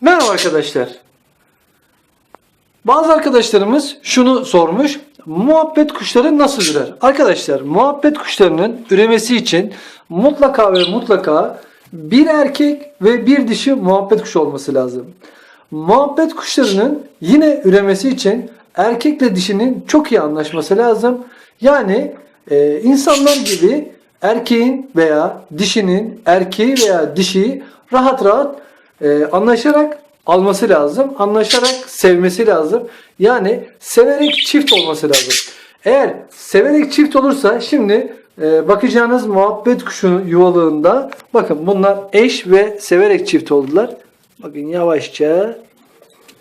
Merhaba arkadaşlar. Bazı arkadaşlarımız şunu sormuş. Muhabbet kuşları nasıl ürer? Arkadaşlar muhabbet kuşlarının üremesi için mutlaka ve mutlaka bir erkek ve bir dişi muhabbet kuşu olması lazım. Muhabbet kuşlarının yine üremesi için erkekle dişinin çok iyi anlaşması lazım. Yani e, insanlar gibi erkeğin veya dişinin erkeği veya dişiyi rahat rahat e, anlaşarak alması lazım. Anlaşarak sevmesi lazım. Yani severek çift olması lazım. Eğer severek çift olursa şimdi e, bakacağınız muhabbet kuşu yuvalığında bakın bunlar eş ve severek çift oldular. Bakın yavaşça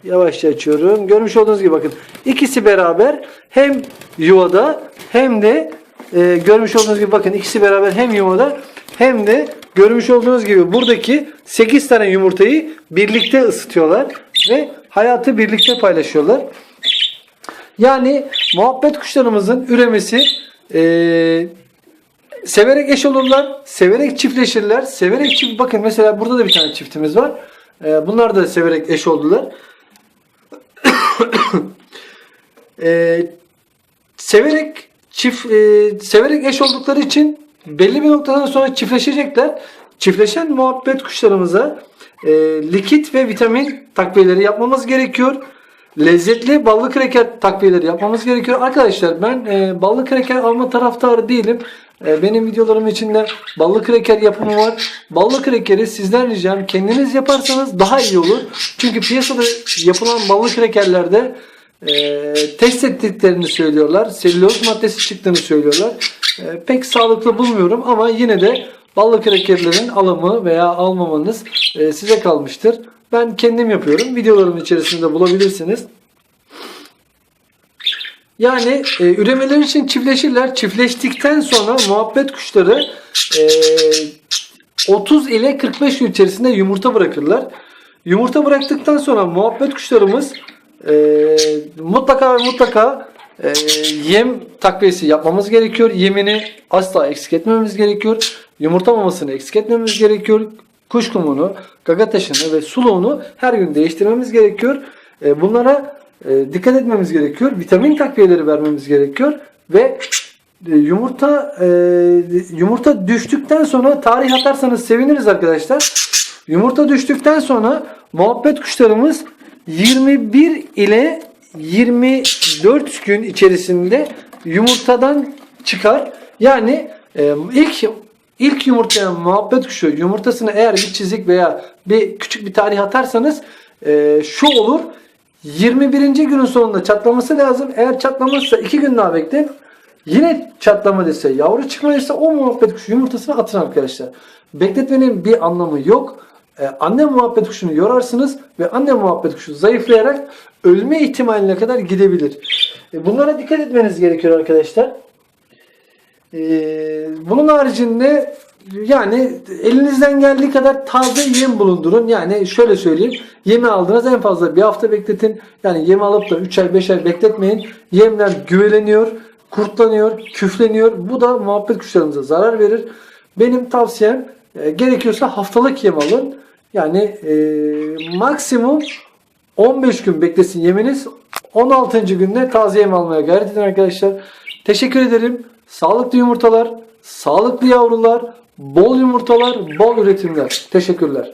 Yavaşça açıyorum. Görmüş olduğunuz gibi bakın ikisi beraber hem yuvada hem de e, görmüş olduğunuz gibi bakın ikisi beraber hem yuvada hem de görmüş olduğunuz gibi buradaki 8 tane yumurtayı birlikte ısıtıyorlar ve hayatı birlikte paylaşıyorlar. Yani muhabbet kuşlarımızın üremesi e, severek eş olurlar, severek çiftleşirler, severek çift bakın mesela burada da bir tane çiftimiz var. E, bunlar da severek eş oldular. e, severek çift e, severek eş oldukları için belli bir noktadan sonra çiftleşecekler. Çiftleşen muhabbet kuşlarımıza e, likit ve vitamin takviyeleri yapmamız gerekiyor. Lezzetli ballı kreker takviyeleri yapmamız gerekiyor. Arkadaşlar ben e, ballı kreker alma taraftarı değilim. E, benim videolarım içinde ballı kreker yapımı var. Ballı krekeri sizden ricam kendiniz yaparsanız daha iyi olur. Çünkü piyasada yapılan ballı krekerlerde e, test ettiklerini söylüyorlar. Selüloz maddesi çıktığını söylüyorlar. E, pek sağlıklı bulmuyorum ama yine de ballı krekerlerin alımı veya almamanız e, size kalmıştır. Ben kendim yapıyorum. Videolarım içerisinde bulabilirsiniz. Yani e, üremeleri için çiftleşirler. Çiftleştikten sonra muhabbet kuşları e, 30 ile 45 gün içerisinde yumurta bırakırlar. Yumurta bıraktıktan sonra muhabbet kuşlarımız e, mutlaka ve mutlaka e, yem takviyesi yapmamız gerekiyor. Yemini asla eksik etmememiz gerekiyor. Yumurta mamasını eksik etmemiz gerekiyor. Kuş kumunu, gaga taşını ve suluğunu her gün değiştirmemiz gerekiyor. E, bunlara e, dikkat etmemiz gerekiyor. Vitamin takviyeleri vermemiz gerekiyor ve e, yumurta e, yumurta düştükten sonra tarih atarsanız seviniriz arkadaşlar. Yumurta düştükten sonra muhabbet kuşlarımız 21 ile 24 gün içerisinde yumurtadan çıkar. Yani e, ilk ilk yumurtlayan muhabbet kuşu yumurtasını eğer bir çizik veya bir küçük bir tarih atarsanız e, şu olur. 21. günün sonunda çatlaması lazım. Eğer çatlamazsa 2 gün daha bekleyin. Yine çatlama dese, yavru çıkmadıysa o muhabbet kuşu yumurtasını atın arkadaşlar. Bekletmenin bir anlamı yok. Ee, anne muhabbet kuşunu yorarsınız ve anne muhabbet kuşu zayıflayarak ölme ihtimaline kadar gidebilir. Ee, bunlara dikkat etmeniz gerekiyor arkadaşlar. Ee, bunun haricinde yani elinizden geldiği kadar taze yem bulundurun. Yani şöyle söyleyeyim. Yemi aldınız en fazla bir hafta bekletin. Yani yemi alıp da 3 ay 5 ay bekletmeyin. Yemler güveleniyor, kurtlanıyor, küfleniyor. Bu da muhabbet kuşlarımıza zarar verir. Benim tavsiyem e, gerekiyorsa haftalık yem alın. Yani e, maksimum 15 gün beklesin yeminiz. 16. günde taze yem almaya gayret edin arkadaşlar. Teşekkür ederim. Sağlıklı yumurtalar, sağlıklı yavrular, bol yumurtalar, bol üretimler. Teşekkürler.